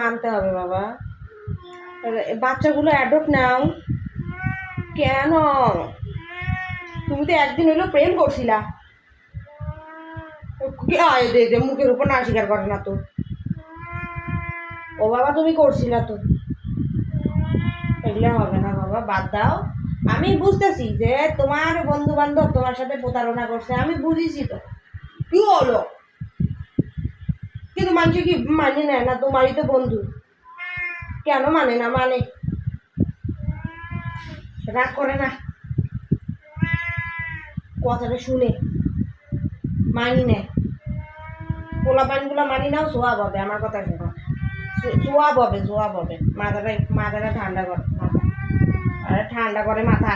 মানতে হবে বাবা। বাচ্চাগুলো অ্যাডপ্ট নাও। কেন? তুমি তো একদিন হইল প্রেম করছিলা। মুখের উপর না স্বীকার করে না তো। ও বাবা, তুমি করছিলা তো। এগুলো হবে না বাবা, বাদ দাও। আমি বুঝতেছি যে তোমার বন্ধু বান্ধব তোমার সাথে প্রতারণা করছে, আমি বুঝেছি তো। কি হলো? কিন্তু মানুষ কি মানে নেয় না? তোমারই তো বন্ধু। কেন মানে না? মানে? রাগ করে না? কথাটা শুনে মানি নেয় পোলা পানগুলো মানি নাও সোয়াব হবে, আমার কথা শোনো। সোয়াব হবে সোয়াব হবে। মাথাটা মাথাটা ঠান্ডা করে, মাথা। আরে ঠান্ডা করে মাথা।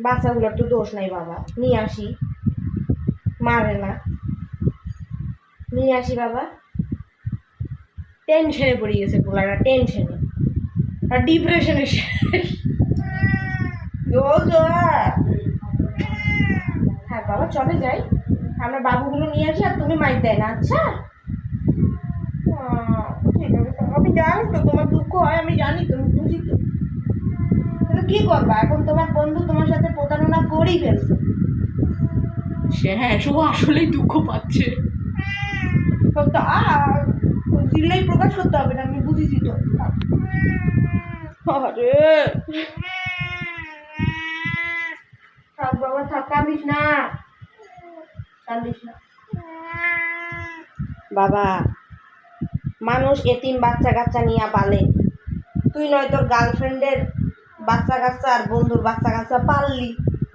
বাচ্চাগুলোর তো দোষ নাই বাবা। নিয়ে আসি। মারে না। নিয়ে আসি বাবা। টেনশনে পড়ে গেছে পোলারা টেনশনে আর ডিপ্রেশনে হ্যাঁ বাবা, চলে যাই। আমরা বাবুগুলো নিয়ে আসি আর তুমি মাইক দেয় না আচ্ছা? ঠিক আছে। আমি জানি তো তোমার দুঃখ হয়, আমি জানি তুমি বুঝি তো। কি করবা? এখন তোমার বন্ধু তোমার সাথে প্রতারণা করেই ফেলছে। সে হ্যাঁ শুভ আসলেই দুঃখ পাচ্ছে। তো আর দিলেই প্রকাশ করতে হবে না, আমি বুঝেছি তো। আরে। থাক বাবা, থাক কাঁদিস না। কাঁদিস না। বাবা, মানুষ এতিম বাচ্চা কাচ্চা নিয়ে পালে। তুই নয় তোর গার্লফ্রেন্ডের বাচ্চা কাচ্চা আর বন্ধুর বাচ্চা কাচ্চা পাললি।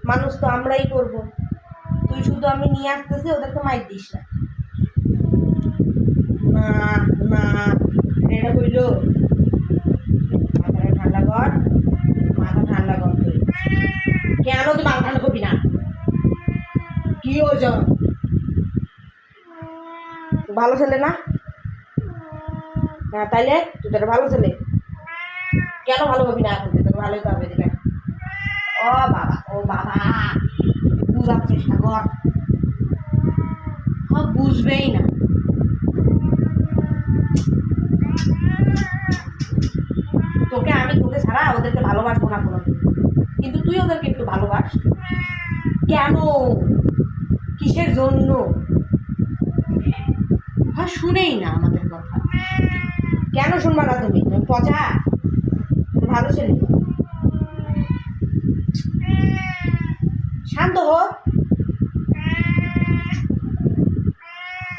মানুষ তো আমরাই করব। তুই শুধু আমি নিয়ে আসতেছি, ওদেরকে মাইর দিস না না এটা কইল মাথাটা ঠান্ডা কর মাথা ঠান্ডা কর তুই কেন মাথা ঠান্ডা করবি না? কি ওজন ভালো ছেলে না? হ্যাঁ তাইলে তুই তোর ভালো ছেলে। কেন ভালো হবি না এখন? তোর ভালোই তো দিকে ও বাবা ও বাবা, বুঝার চেষ্টা কর। হ্যাঁ বুঝবেই না। তোকে আমি তোকে ছাড়া ওদেরকে ভালোবাসবো না কোনো কিন্তু তুই ওদেরকে একটু ভালোবাস। কেন? কিসের জন্য? হ্যাঁ শুনেই না আমাদের কথা। কেন শুনবা না তুমি? তুমি পচা? ভালো ছেলে। শান্ত হো।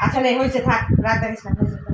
আচ্ছা নেই হয়েছে, থাক, রাত দেখিস না হয়েছে।